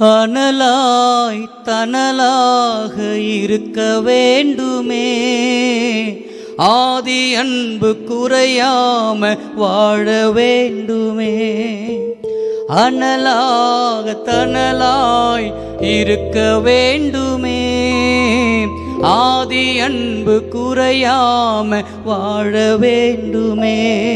அனலாய் தனலாக இருக்க வேண்டுமே. ஆதி அன்பு குறையாம வாழ வேண்டுமே. அனலாக தனலாய் இருக்க வேண்டுமே. ஆதி அன்பு குறையாம வாழ வேண்டுமே.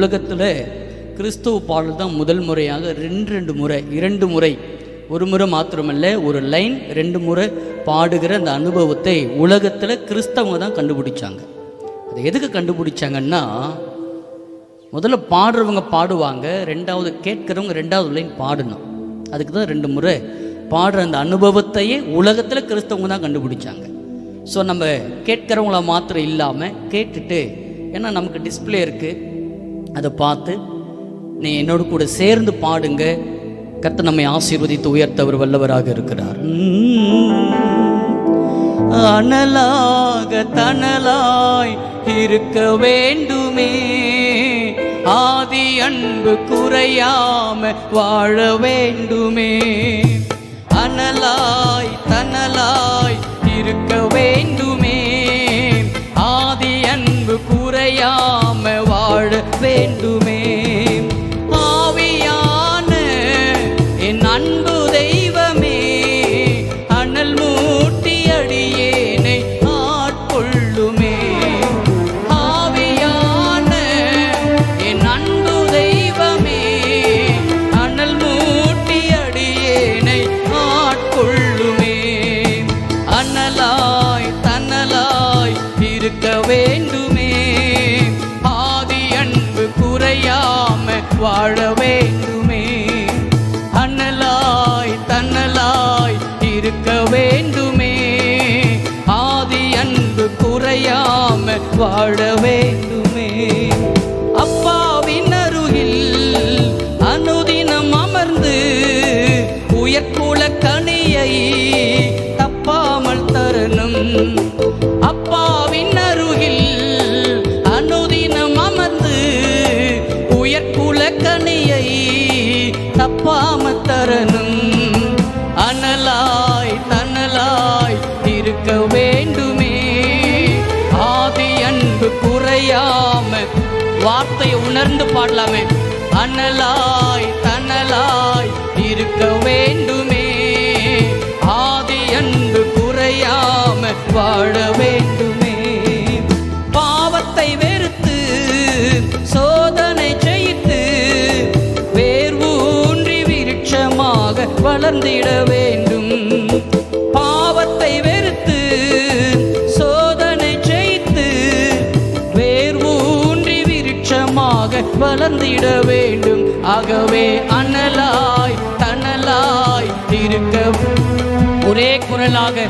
உலகத்தில் கிறிஸ்துவ பாடல் தான் முதல் முறையாக ரெண்டு ரெண்டு முறை இரண்டு முறை. ஒரு முறை மாத்திரமல்ல ஒரு லைன் ரெண்டு முறை பாடுகிற அந்த அனுபவத்தை உலகத்தில் கிறிஸ்தவங்க தான் கண்டுபிடிச்சாங்க. அது எதுக்கு கண்டுபிடிச்சாங்கன்னா முதல்ல பாடுறவங்க பாடுவாங்க ரெண்டாவது கேட்குறவங்க ரெண்டாவது லைன் பாடணும். அதுக்கு தான் ரெண்டு முறை பாடுற அந்த அனுபவத்தையே உலகத்தில் கிறிஸ்தவங்க தான் கண்டுபிடிச்சாங்க. ஸோ நம்ம கேட்குறவங்கள மாத்திரம் இல்லாமல் கேட்டுட்டு ஏன்னா நமக்கு டிஸ்பிளே இருக்குது அதை பார்த்து நீ என்னோட கூட சேர்ந்து பாடுங்க. கர்த்தர் நம்மை ஆசீர்வதித்து உயர்த்தவர் வல்லவராக இருக்கிறார். அனலாக தனலாய் இருக்க வேண்டுமே. ஆதி அன்பு குறையாம வாழ வேண்டுமே. அனலாய் தனலாய் இருக்க வேண்டுமே. அன்பு குறையாம வாழ வேண்டுமே. ஆவியான என் அன்பு தெய்வமே அனல் மூட்டி அடியேனை ஆட்கொள்ளுமே. ஆவியான என் அன்பு தெய்வமே அனல் மூட்டி அடியேனை ஆட்கொள்ளுமே. அனலாய் தனலாய் இருக்க வாழ வேண்டுமே. அண்ணலாய் தன்னலாய் இருக்க வேண்டுமே. ஆதி அன்பு குறையாம வாழ வேண்டுமே. தப்பாம தரணும் அனலாய் தனலாய் இருக்க வேண்டுமே. ஆதி அன்பு குறையாம வார்த்தையை உணர்ந்து பாடலாமே. அனலாய் தனலாய் இருக்க வளர்ந்திட வேண்டும். பாவத்தை வெறுத்து சோதனை செய்து வேர் ஊன்றி விருட்சமாக வளர்ந்திட வேண்டும். ஆகவே அனலாய் தனலாய் இருக்க ஒரே குரலாக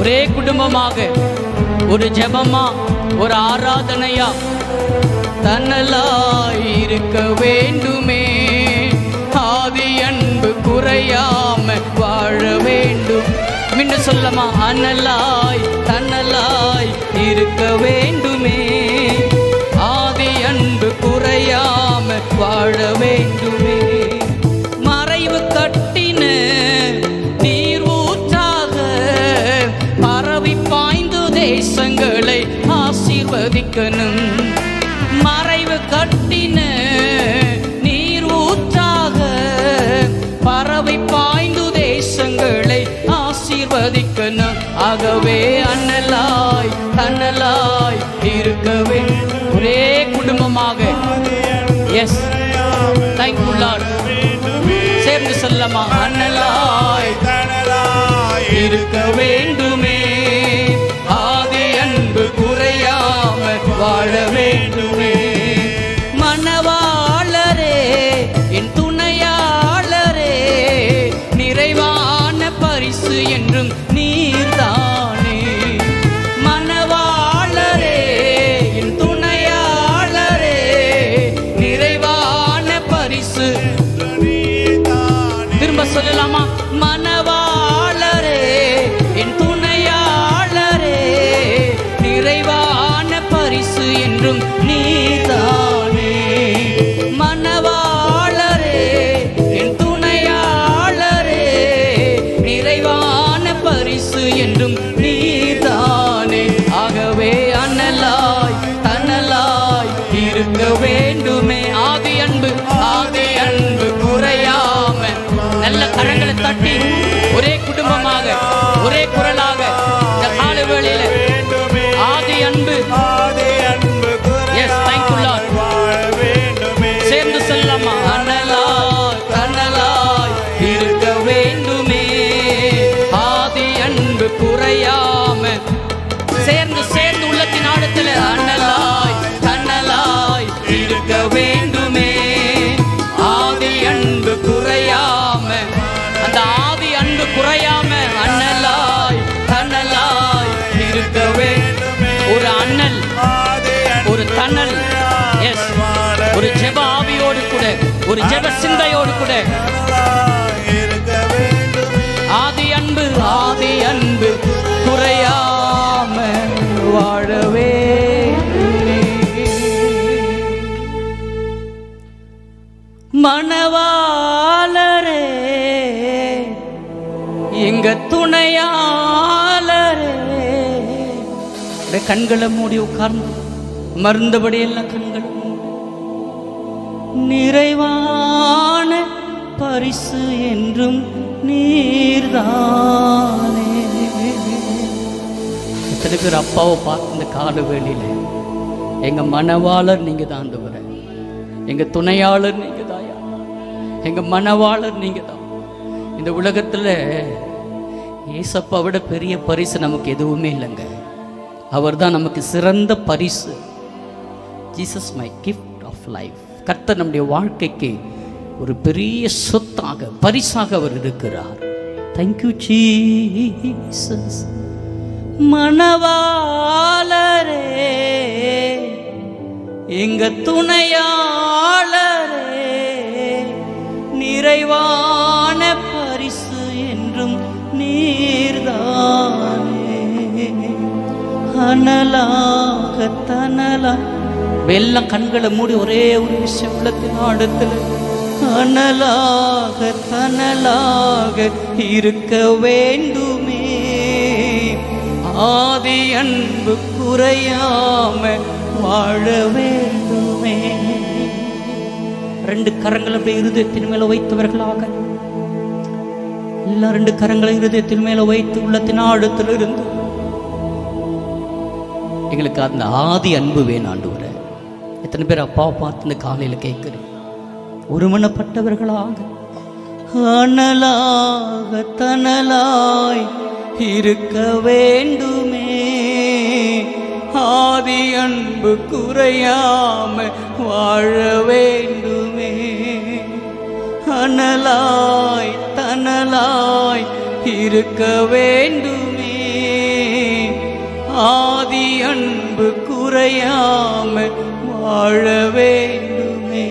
ஒரே குடும்பமாக ஒரு ஜெபமா ஒரு ஆராதனையா தன்னலாய் இருக்க வேண்டுமே. குறையாம வாழ வேண்டும். மின்னு சொல்லமா அனலாய் தன்னலாய் இருக்க வேண்டுமே. ஆதி அன்பு குறையாம வாழ வேண்டுமே. மறைவு கட்டின நீர் ஊற்றாக பரவி பாய்ந்து தேசங்களை ஆசீர்வதிக்கணும். ஆசீர்வதிக்கணும் ஆகவே அண்ணலாய் தன்னலாய் இருக்கவே ஒரே குடும்பமாக. எஸ் தேங்க்யூ சேர்ந்து செல்லமா. அண்ணலாய் தனலாய் இருக்க வேண்டுமே. ஆதி அன்பு குறையாம வாழ ஒரு ஜெப சிந்தையோடு கூட ஆதி அன்பு ஆதி அன்பு குறையாம வாழவே மணவாளரே எங்க துணையாளரே கண்களை மூடி உட்கார்ந்து மருந்தபடி எல்லாம் கண்களை மூடி. நிறைவான பரிசு என்றும் நீர்தானே. எத்தனை பேர் அப்பாவை பார்த்து இந்த கால வேளையில எங்க மனவாளர் நீங்க தான் ஆண்டவரே எங்க துணையாளர் நீங்க தாயா எங்க மனவாளர் நீங்க தான். இந்த உலகத்தில் ஏசப்பா விட பெரிய பரிசு நமக்கு எதுவுமே இல்லைங்க. அவர் தான் நமக்கு சிறந்த பரிசு. Jesus my gift of life கர்த்தர் நம்முடைய வாழ்க்கைக்கு ஒரு பெரிய சொத்தாக பரிசாக அவர் இருக்கிறார். தேங்க்யூ ஜீசஸ் மணவாளரே எங்க துணையாளரே நிறைவான பரிசு என்றும் நீர்தானே. அனலாக தனலா எல்லாம் கண்களை மூடி ஒரே ஒரு விஷயம் உள்ளத்தின் ஆடத்தில் அனலாக தனலாக இருக்க வேண்டுமே. ஆதி அன்பு குறையாம வாழ வேண்டுமே. ரெண்டு கரங்களை அப்படியே இருதயத்தின் மேல வைத்தவர்களாக. எல்லா ரெண்டு கரங்களை இருதயத்தின் மேல வைத்து உள்ளத்தின் ஆழத்தில் இருந்து. எங்களுக்கு அந்த ஆதி அன்பு வேணாண்டு வர. எத்தனை பேர் அப்பாவை பார்த்து இந்த காலையில் கேட்குறேன் ஒருமனப்பட்டவர்களாக அனலாக தனலாய் இருக்க வேண்டுமே. ஆதி அன்பு குறையாம வாழ வேண்டுமே. அனலாய் தனலாய் இருக்க வேண்டுமே. ஆதி அன்பு குறையாம வாழ வேண்டுமே.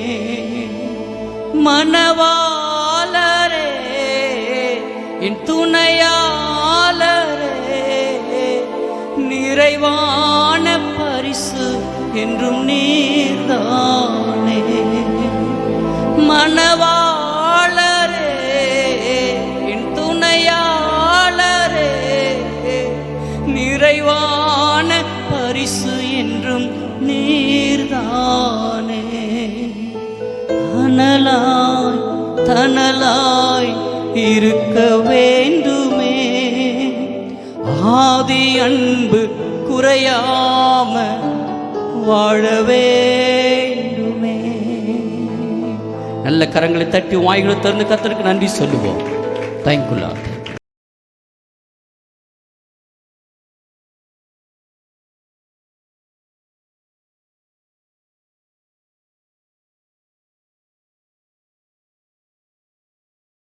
மனவாளரே என் துணையாளரே நிறைவான பரிசு என்றும் நீர்தானே. மணவாளரே என் துணையாளரே நிறைவான பரிசு என்றும் நீ தானே. அனலாய் தனலாய் இருக்க வேண்டுமே. ஆதி அன்பு குறையாம வாழ வேண்டுமே. நல்ல கரங்களை தட்டி வாய்களை திறந்து கத்தருக்கு நன்றி சொல்லுவோம். Thank you Lord